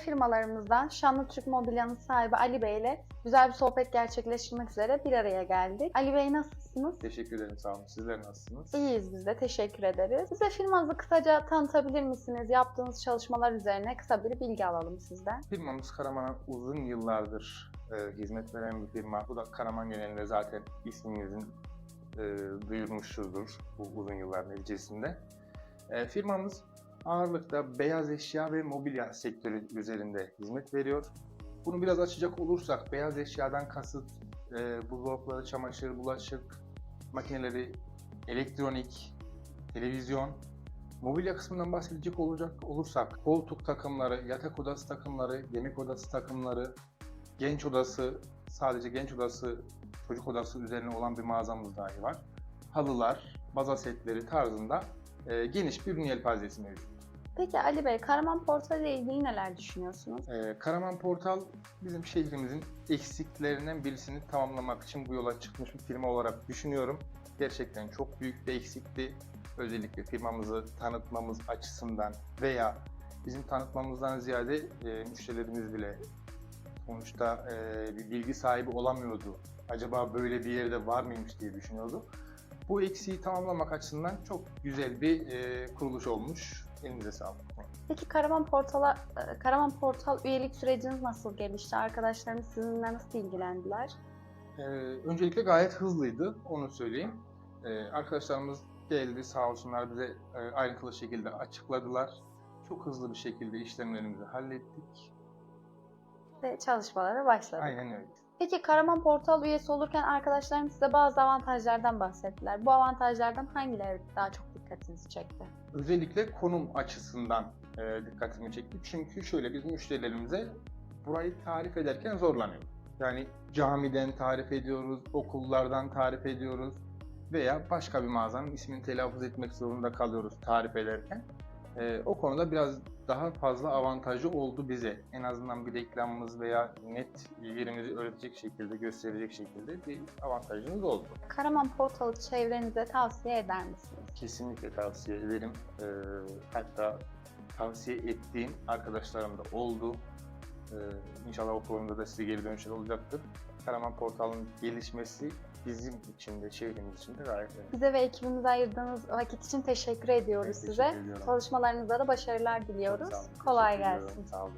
firmalarımızdan Şanlı Türk Mobilya'nın sahibi Ali Bey ile güzel bir sohbet gerçekleştirmek üzere bir araya geldik. Ali Bey nasılsınız? Teşekkür ederim sağ olun. Sizler nasılsınız? İyiyiz biz de teşekkür ederiz. Bize firmanızı kısaca tanıtabilir misiniz? Yaptığınız çalışmalar üzerine kısa bir bilgi alalım sizden. Firmamız Karaman'a uzun yıllardır e, hizmet veren bir firma. Bu da Karaman genelinde zaten ismimizin e, duyurmuşuzdur bu uzun yıllar neticesinde. E, firmamız ağırlıkta beyaz eşya ve mobilya sektörü üzerinde hizmet veriyor. Bunu biraz açacak olursak beyaz eşyadan kasıt e, buzdolapları, çamaşır, bulaşık makineleri, elektronik, televizyon, Mobilya kısmından bahsedecek olacak olursak koltuk takımları, yatak odası takımları, yemek odası takımları, genç odası, sadece genç odası, çocuk odası üzerine olan bir mağazamız dahi var. Halılar, baza setleri tarzında e, geniş bir ürün yelpazesi mevcut. Peki Ali Bey, Karaman Portal ile ilgili neler düşünüyorsunuz? E, Karaman Portal bizim şehrimizin eksiklerinden birisini tamamlamak için bu yola çıkmış bir firma olarak düşünüyorum. Gerçekten çok büyük bir eksikti. Özellikle firmamızı tanıtmamız açısından veya bizim tanıtmamızdan ziyade e, müşterilerimiz bile sonuçta e, bir bilgi sahibi olamıyordu. Acaba böyle bir yerde var mıymış diye düşünüyordu. Bu eksiği tamamlamak açısından çok güzel bir e, kuruluş olmuş. Elinize sağlık. Peki Karaman Portal'a e, Karaman Portal üyelik süreciniz nasıl gelişti? Arkadaşlarınız sizinle nasıl ilgilendiler? Ee, öncelikle gayet hızlıydı, onu söyleyeyim. Ee, arkadaşlarımız geldi sağ olsunlar bize e, ayrıntılı şekilde açıkladılar. Çok hızlı bir şekilde işlemlerimizi hallettik. Ve çalışmalara başladık. Aynen öyle. Peki Karaman Portal üyesi olurken arkadaşlarım size bazı avantajlardan bahsettiler. Bu avantajlardan hangileri daha çok dikkatinizi çekti? Özellikle konum açısından e, dikkatimi çekti. Çünkü şöyle biz müşterilerimize burayı tarif ederken zorlanıyoruz. Yani camiden tarif ediyoruz, okullardan tarif ediyoruz veya başka bir mağazanın ismini telaffuz etmek zorunda kalıyoruz tarif ederken. E, o konuda biraz daha fazla avantajı oldu bize. En azından bir reklamımız veya net yerimizi öğretecek şekilde, gösterecek şekilde bir avantajımız oldu. Karaman Portal'ı çevrenize tavsiye eder misiniz? Kesinlikle tavsiye ederim. Ee, hatta tavsiye ettiğim arkadaşlarım da oldu. Ee, inşallah o konuda da size geri dönüşler olacaktır. Karaman Portal'ın gelişmesi bizim için de şehrimiz için de gayet önemli. Bize ve ekibimize ayırdığınız vakit için teşekkür ediyoruz Evet, size. teşekkür ediyorum. Çalışmalarınızda da başarılar diliyoruz. Kolay Teşekkür ediyorum. gelsin. Sağ olun.